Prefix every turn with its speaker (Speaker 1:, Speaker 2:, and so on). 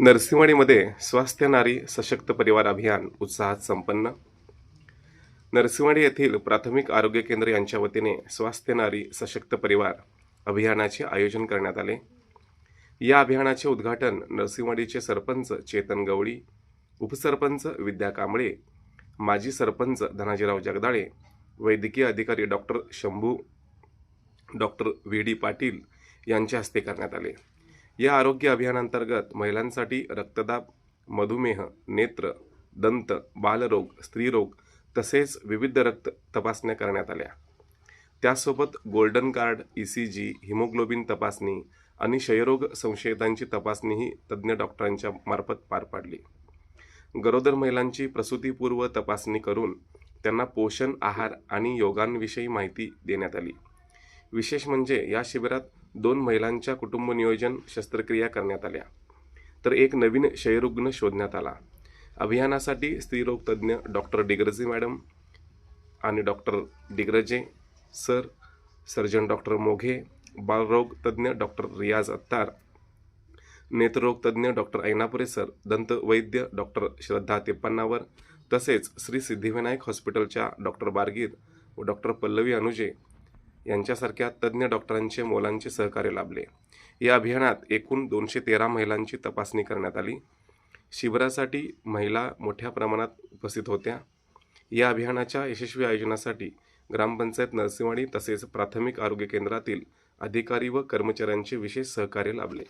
Speaker 1: नरसिंहवाडीमध्ये स्वास्थ्य नारी सशक्त परिवार अभियान उत्साहात संपन्न. नरसिंहवाडी येथील प्राथमिक आरोग्य केंद्र यांच्या वतीने स्वास्थ्य नारी सशक्त परिवार अभियानाचे आयोजन करण्यात आले. या अभियानाचे उद्घाटन नरसिंहवाडीचे सरपंच चेतन गवळी उपसरपंच विद्या कांबळे माजी सरपंच धनाजीराव जगदाळे वैद्यकीय अधिकारी doctor Shambhu doctor V D Patil यांच्या हस्ते करण्यात आले. या आरोग्य अभियानांतर्गत महिलांसाठी रक्तदाब मधुमेह नेत्र दंत बालरोग स्त्रीरोग तसेच विविध रक्त तपासण्या करण्यात आल्या. त्यासोबत golden card E C G haemoglobin तपासणी आणि क्षयरोग संशयितांची तपासणीही तज्ज्ञ डॉक्टरांच्या मार्फत पार पाडली. गरोदर महिलांची प्रसूतीपूर्व तपासणी करून त्यांना पोषण आहार आणि योगांविषयी माहिती देण्यात आली. विशेष म्हणजे या शिबिरात दोन महिलांच्या कुटुंब नियोजन शस्त्रक्रिया करण्यात आल्या. तर एक नवीन क्षयरुग्ण शोधण्यात आला. अभियानासाठी स्त्रीरोग तज्ज्ञ डॉक्टर डिग्रजे मॅडम आणि doctor Digraje sir surgeon doctor Moghe बालरोग तज्ज्ञ डॉक्टर रियाज अत्तार नेत्ररोग तज्ज्ञ डॉक्टर ऐनापुरे सर दंतवैद्य डॉक्टर श्रद्धा तेप्पन्नावर तसेच श्री सिद्धिविनायक हॉस्पिटलच्या डॉक्टर बारगीर व डॉक्टर पल्लवी अनुजे यांच्यासारख्या तज्ज्ञ डॉक्टरांचे मोलांचे सहकार्य लाभले. या अभियानात एकूण दोनशे तेरा महिलांची तपासणी करण्यात आली. शिबिरासाठी महिला मोठ्या प्रमाणात उपस्थित होत्या. या अभियानाच्या यशस्वी आयोजनासाठी ग्रामपंचायत नरसिंहवाडी तसेच प्राथमिक आरोग्य केंद्रातील अधिकारी व कर्मचाऱ्यांचे विशेष सहकार्य लाभले.